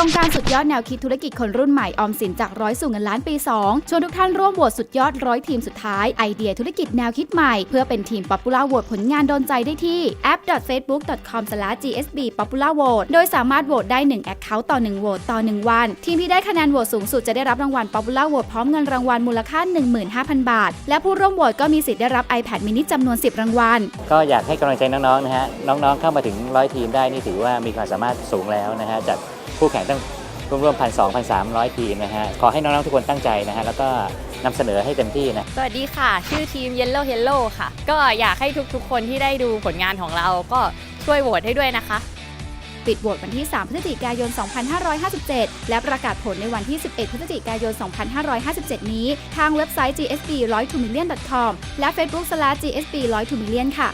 ครงการสุดยอดแนวคิดธุรกิจคนรุ่นใหม่ออมสินจากร้อยสู่เงินล้านปี 2 ชวนทุกท่านร่วมโหวตสุดยอดร้อยทีมสุดท้ายไอเดียธุรกิจแนวคิดใหม่ เพื่อเป็นทีมป๊อปปูล่าโหวตผลงานโดนใจได้ที่ app.facebook.com/gsbpopularvote โดยสามารถโหวตได้1แอคเคาท์ต่อ 1โหวตต่อ 1 วัน ทีมที่ได้คะแนนโหวตสูงสุดจะได้รับรางวัล Popular Vote พร้อมเงินรางวัลมูลค่า 15,000 บาท และผู้ร่วมโหวตก็มีสิทธิ์ได้รับ iPad mini จำนวน 10 รางวัลก็อยากให้กำลังใจน้องๆนะฮะน้องๆเข้ามาถึงร้อยทีมได้นี่ถือว่ามีความสามารถสูงแล้วนะฮะจากคู่แข่งตั้งรวมๆพันสองพันสามร้อยทีมนะฮะ ขอให้น้องๆทุกคนตั้งใจนะฮะ แล้วก็นำเสนอให้เต็มที่นะ สวัสดีค่ะ ชื่อทีม Yellow Hello ค่ะ ก็อยากให้ทุกๆ คนที่ได้ดูผลงานของเราก็ช่วยโหวตให้ด้วยนะคะ ปิดโหวตวันที่ 3 พฤศจิกายน 2557 และประกาศผลในวันที่ 11 พฤศจิกายน 2557 นี้ ทางเว็บไซต์ gsb 100 2 million com และ Facebook slash gsb 100 2 million ค่ะ